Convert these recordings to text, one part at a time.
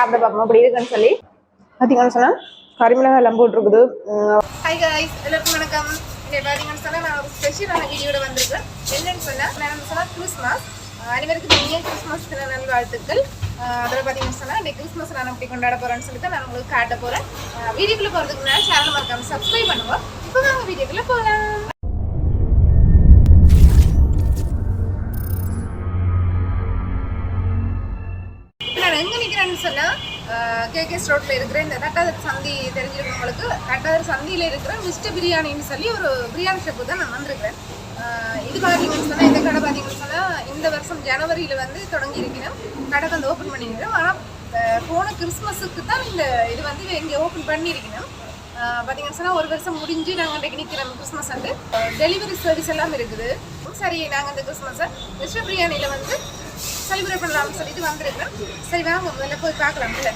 சாப்பிட பார்ப்போம். அப்படி இருக்குன்னு சொல்லி. பார்த்தீங்கன்னு சொன்னால் கறிமிளகாய் எல்லாம் போட்டிருக்குது. உம், ஹாய் காய்ஸ் எல்லாருக்கும் வணக்கம். இங்கே பார்த்தீங்கன்னு சொன்னால் நான் ஒரு ஸ்பெஷலான வீடியோட வந்திருக்கேன். என்னன்னு சொன்னால் நான் சொன்னால் கிறிஸ்மஸ் அஹ் அனைவருக்கும் இனிய கிறிஸ்மஸ் தின நல்வாழ்த்துக்கள். அதில் பார்த்தீங்கன்னு சொன்னால் இந்த கிறிஸ்மஸ் நான் எப்படி கொண்டாட போகிறேன்னு சொல்லிட்டு நான் உங்களுக்கு காட்ட போகிறேன் வீடியோக்குள்ளே போகிறதுக்கு முன்னாடி சேனல் மறக்காமல் சப்ஸ்கிரைப் பண்ணுவோம் இப்போ நாங்கள் வீடியோக்குள்ளே போகலாம். நான் கேகேஸ் ரோட்டில் கேகேஎஸ் இருக்கிற இந்த தட்டாதர் சந்தி தெரிஞ்சிருக்கவங்களுக்கு தட்டாதர் சந்தியில் இருக்கிற மிஸ்டர் பிரியாணின்னு சொல்லி ஒரு பிரியாணி ஷாப்பு தான் நான் வந்திருக்கிறேன். இது பார்த்தீங்கன்னு சொன்னால் இந்த கடை பார்த்தீங்கன்னு சொன்னால் இந்த வருஷம் ஜனவரியில் வந்து தொடங்கி இருக்கிறோம். கடை வந்து ஓப்பன் பண்ணியிருக்கிறோம். ஆனால் போன கிறிஸ்மஸுக்கு தான் இந்த இது வந்து இங்கே ஓப்பன் பண்ணியிருக்கணும் பார்த்தீங்கன்னு சொன்னால் ஒரு வருஷம் முடிஞ்சு நாங்கள் இன்றைக்கு நிற்கிறோம் கிறிஸ்மஸ் வந்து டெலிவரி சர்வீஸ் எல்லாம் இருக்குது. சரி நாங்கள் இந்த கிறிஸ்மஸை மிஸ்டர் பிரியாணியில் வந்து செலிப்ரேட் பண்ணலாம்னு சொல்லிட்டு வந்திருக்கேன் சரி வாங்க வெளில போய் பார்க்கலாம் இல்லை.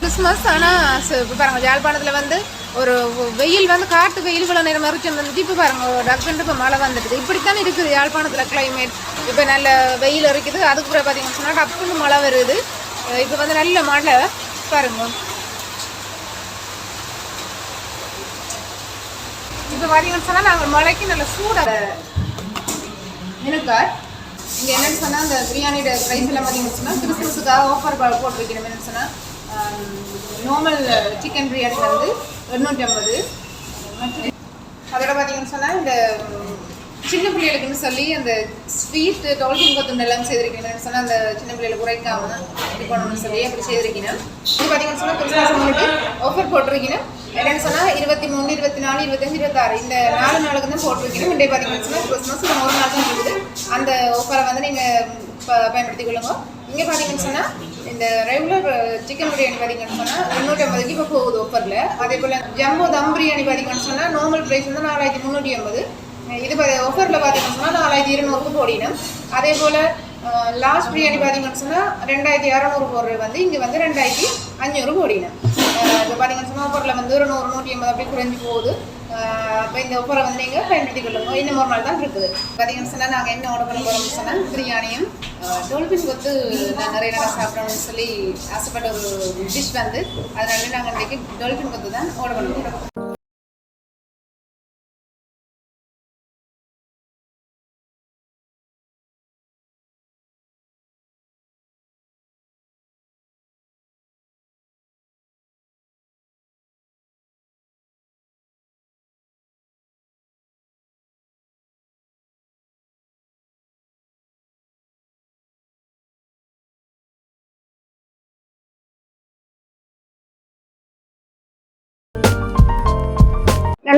கிறிஸ்மஸ் ஆனால் இப்போ பாருங்க யாழ்ப்பாணத்தில் வந்து ஒரு வெயில் வந்து காட்டு வெயில் இவ்வளோ நேரம் மறைச்சு வந்துட்டு இப்போ பாருங்க டக்குன்னு இப்போ மழை வந்துடுது. இப்படித்தான் இருக்குது யாழ்ப்பாணத்தில் கிளைமேட் இப்போ நல்ல வெயில் இருக்குது. அதுக்கு பிறகு பார்த்தீங்கன்னு சொன்னால் டப்புன்னு மழை வருது. இப்போ வந்து நல்ல மழை. பாருங்க. இப்போ பார்த்தீங்கன்னு சொன்னால் நாங்கள் மழைக்கு நல்ல சூடாக மினுக்கார் இங்கே என்னென்னு சொன்னால் அந்த பிரியாணி ரைஸ் எல்லாம் பார்த்தீங்கன்னு சொன்னால் கிறிஸ்மஸுக்காக ஆஃபர் போட்டு என்னன்னு சொன்னால் நார்மல் சிக்கன் பிரியாணி வந்து எண்ணூற்றி ஐம்பது. அதோட பார்த்தீங்கன்னு சொன்னால் இந்த சின்ன பிள்ளைகளுக்குன்னு சொல்லி அந்த ஸ்வீட் டால்ஃபின் கொத்துண்டு எல்லாம் செய்திருக்கீங்கன்னு சொன்னால் அந்த சின்ன பிள்ளைகளுக்கு குறைக்காம இப்படி பண்ணணும்னு சொல்லி அப்படி செய்திருக்கீங்க இது பார்த்தீங்கன்னு சொன்னால் கிறிஸ்மஸ் முன்னிட்டு ஆஃபர் போட்டிருக்கீங்க என்னன்னு சொன்னால் இருபத்தி மூணு இருபத்தி நாலு இருபத்தஞ்சு இருபத்தாறு இந்த நாலு நாளுக்கு தான் போட்டிருக்கீங்க இன்றைய பார்த்தீங்கன்னு சொன்னால் கிறிஸ்மஸ் ஒரு நாள் தான் இருக்குது அந்த ஆஃபரை வந்து நீங்கள் பயன்படுத்தி கொள்ளுங்க. இங்கே பார்த்தீங்கன்னு சொன்னால் இந்த ரெகுலர் சிக்கன் பிரியாணி பார்த்தீங்கன்னு சொன்னால் எண்ணூற்றி ஐம்பதுக்கு இப்போ போகுது ஆஃபரில் அதே போல் ஜம்போ தம் பிரியாணி பார்த்தீங்கன்னு சொன்னால் நார்மல் ப்ரைஸ் வந்து நாலாயிரத்தி முந்நூற்றி ஐம்பது. இது ஆஃபரில் பார்த்தீங்கன்னு சொன்னால் நாலாயிரத்தி இருநூறுக்கு போடினோம் அதே போல் லாஸ்ட் பிரியாணி பார்த்தீங்கன்னு சொன்னால் ரெண்டாயிரத்தி இரநூறு போடுறது வந்து இங்கே வந்து ரெண்டாயிரத்தி அஞ்சூறு போடினோம் இப்போ பார்த்தீங்கன்னு சொன்னால் ஆஃபரில் வந்து ஒரு நூறு நூற்றி ஐம்பது அப்படி குறைஞ்சி போகுது. அப்போ இந்த ஆஃபரை வந்து நீங்கள் பயன்படுத்தி கொள்ளுங்க இன்னும் ஒரு நாள் தான் இருக்குது. பார்த்தீங்கன்னு சொன்னால் நாங்கள் என்ன ஆர்டர் பண்ண போகிறோம்னு சொன்னால் பிரியாணியும் டோல்பின் கொத்து நான் நிறைய நேரம் சாப்பிடணும்னு சொல்லி ஆசைப்பட்ட ஒரு டிஷ் வந்து அதனால நாங்கள் இன்றைக்கு டோல்பின் கொத்து தான் ஆர்டர் பண்ண போகிறோம்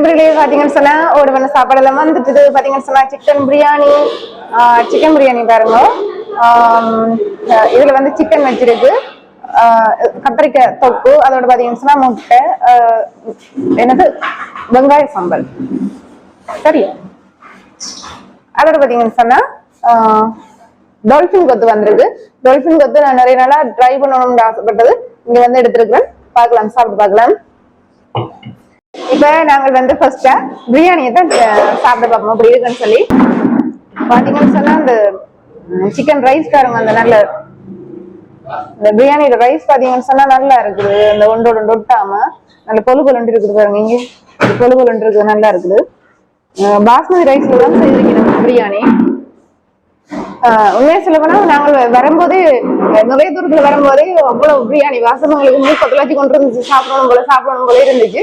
நண்பர்களே பார்த்தீங்கன்னு சொன்னால் ஒரு வண்ண சாப்பாடெல்லாம் வந்துட்டு பார்த்தீங்கன்னு சொன்னா சிக்கன் பிரியாணி சிக்கன் பிரியாணி பாருங்க. இதில் வந்து சிக்கன் வச்சிருக்கு. கத்தரிக்காய் கத்திரிக்காய் தொக்கு அதோட பார்த்தீங்கன்னு சொன்னால் முட்டை என்னது? வெங்காய சம்பல். சரியா? அதோட பார்த்தீங்கன்னு சொன்னா டால்ஃபின் கொத்து வந்திருக்கு. டால்ஃபின் கொத்து நான் நிறைய நாளாக ட்ரை பண்ணணும்னு ஆசைப்பட்டது. இங்கே வந்து எடுத்துருக்குறேன். பார்க்கலாம் சாப்பிட்டு பார்க்கலாம். இப்போ நாங்கள் வந்து ஃபர்ஸ்டா பிரியாணியை தான் சாப்பிட பார்ப்போம் அப்படி இருக்குன்னு சொல்லி. பார்த்தீங்கன்னு சொன்னால் அந்த சிக்கன் ரைஸ் காரங்க அந்த நல்ல இந்த பிரியாணியோட ரைஸ் பார்த்தீங்கன்னு சொன்னால் நல்லா இருக்குது. அந்த ஒன்றோட ஒன்று ஒட்டாம நல்ல பொழு பொழுண்டு இருக்குது பாருங்க இங்க. பொழு பொழுண்டு இருக்குது நல்லா இருக்குது. பாஸ்மதி ரைஸ்ல தான் செய்திருக்கிறோம் பிரியாணி. உண்மையா சொல்ல போனா நாங்கள் வரும்போதே அஹ் நிறைய தூரத்துல வரும்போதே அவ்வளவு பிரியாணி வாசம் எங்களுக்கு மூக்க துளாச்சி கொண்டு இருந்துச்சு. சாப்பிடணும் போல சாப்பிடணும் போல இருந்துச்சு.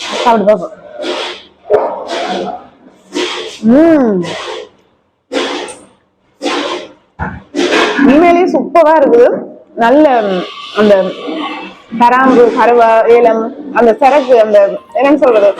சாப்பிடு பாப்போம் உம் உண்மையிலேயே சூப்பரா இருக்குது. நல்ல அந்த கராம்பு கருவா ஏலம் அந்த சரக்கு அந்த என்னன்னு சொல்றது?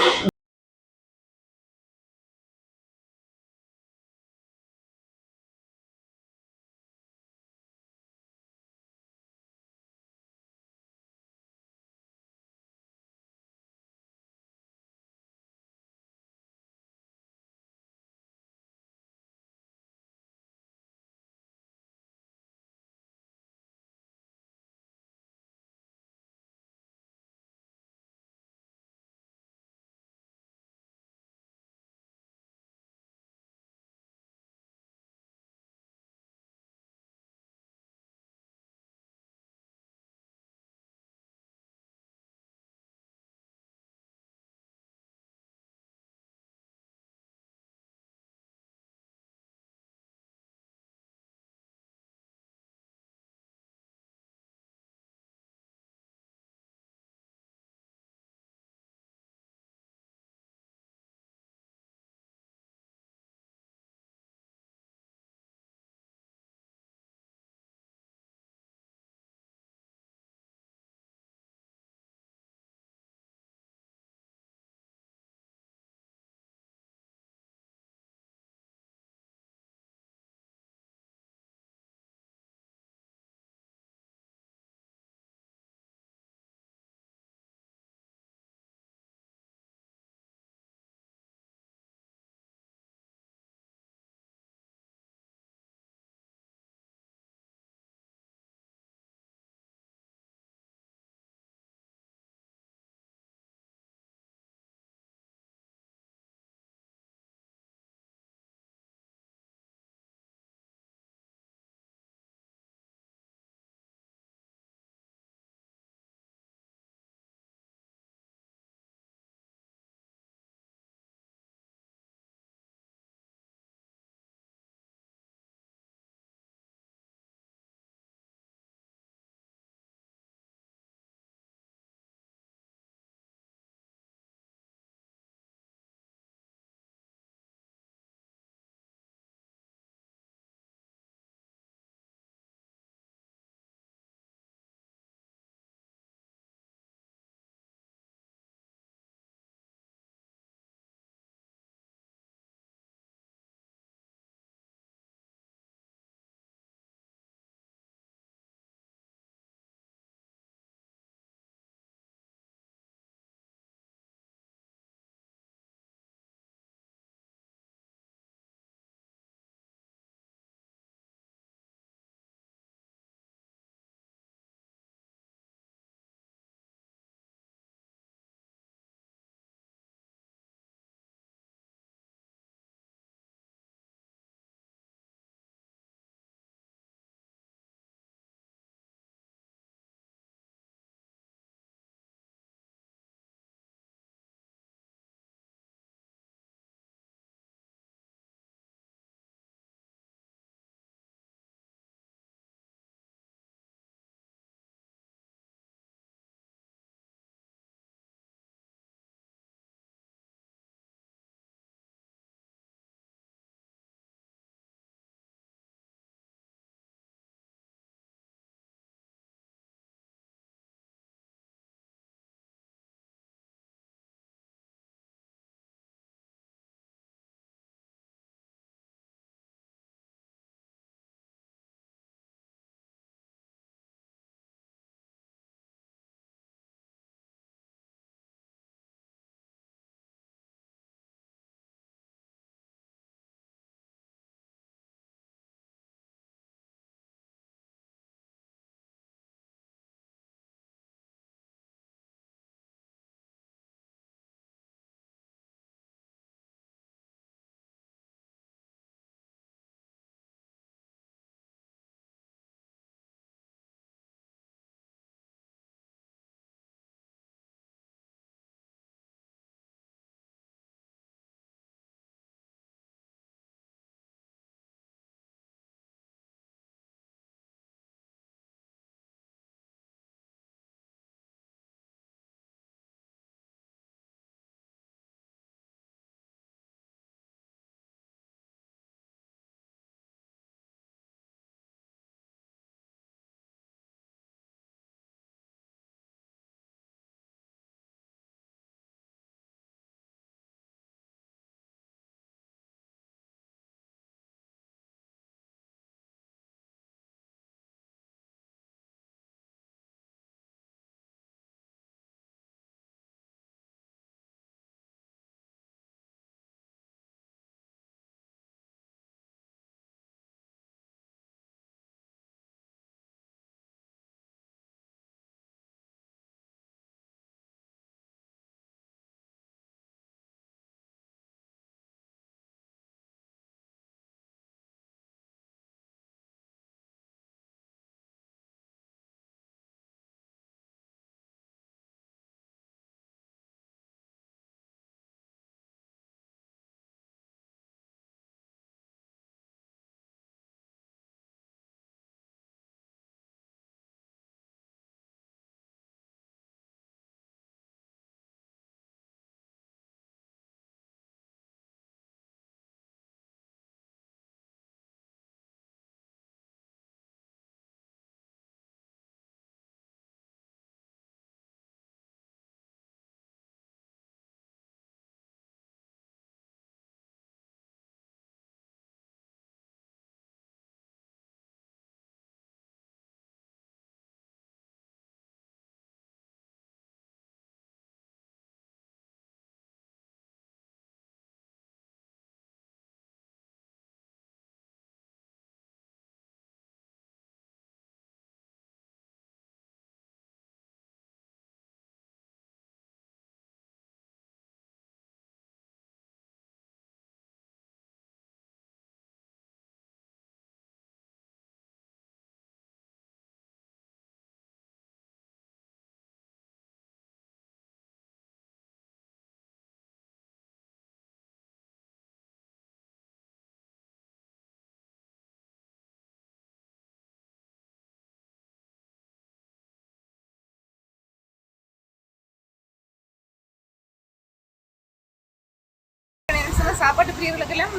இந்த சாப்பாட்டு பிரியர்களுக்கெல்லாம்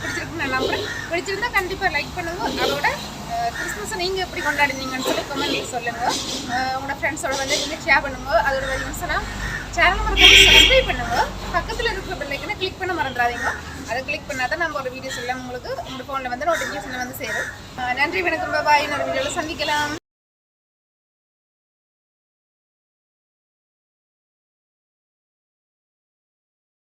பிடிச்சிருக்குன்னு நான் நம்புறேன். பிடிச்சிருந்தா கண்டிப்பாக லைக் பண்ணுங்க. அதோட கிறிஸ்மஸை நீங்கள் எப்படி கொண்டாடுனீங்கன்னு சொல்லி கமெண்ட் நீங்கள் சொல்லுங்கள் உங்களோட ஃப்ரெண்ட்ஸோட வந்து நீங்கள் ஷேர் பண்ணுங்கள் அதோட பார்த்தீங்கன்னா சேனல் மறக்காம சப்ஸ்கிரைப் பண்ணுங்க. பக்கத்தில் இருக்கிற பெல்லைக்கனை கிளிக் பண்ண மறந்துடாதீங்க. அதை கிளிக் பண்ணால் தான் நம்ம ஒரு வீடியோஸ் எல்லாம் உங்களுக்கு உங்கள் ஃபோனில் வந்து நோட்டிஃபிகேஷன் வந்து சேரும். நன்றி வணக்கம். பாபா இன்னொரு வீடியோவில் சந்திக்கலாம்.